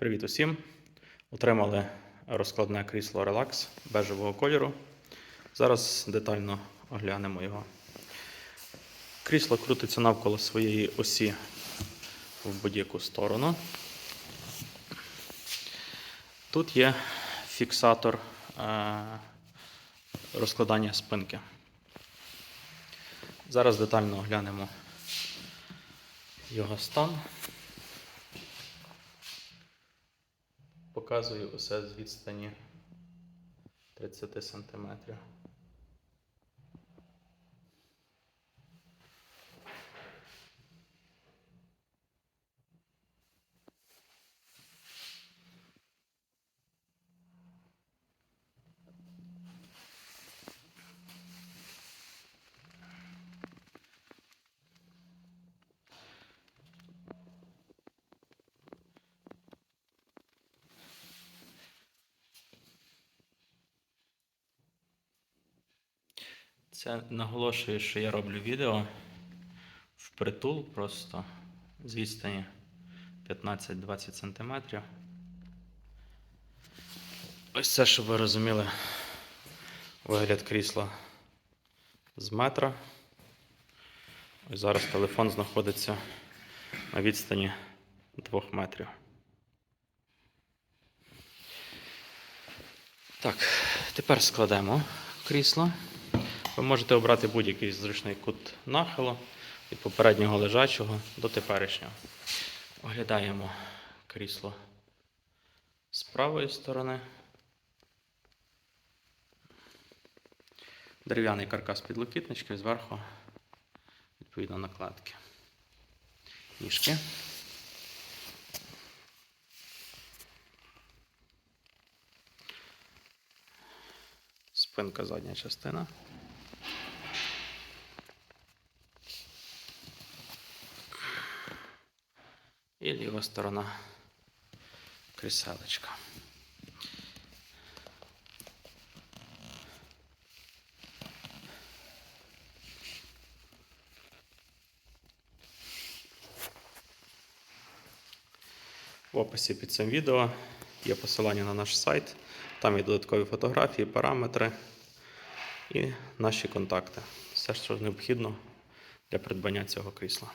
Привіт усім! Отримали розкладне крісло Relax бежевого кольору. Зараз детально оглянемо його. Крісло крутиться навколо своєї осі в будь-яку сторону. Тут є фіксатор е, розкладання спинки. Зараз детально оглянемо його стан. Показую усе з відстані 30 см. Це наголошую, що я роблю відео впритул просто з відстані 15-20 см. Ось це, щоб ви розуміли, вигляд крісла з метра. Ось зараз телефон знаходиться на відстані 2 метрів. Так, тепер складемо крісло. Ви можете обрати будь-який зручний кут нахилу від попереднього лежачого до теперішнього. Оглядаємо крісло з правої сторони. Дерев'яний каркас підлокітнички, зверху, відповідно, накладки. Ніжки. Спинка задня частина. І ліва сторона кріселечка. В описі під цим відео є посилання на наш сайт. Там є додаткові фотографії, параметри і наші контакти. Все, що необхідно для придбання цього крісла.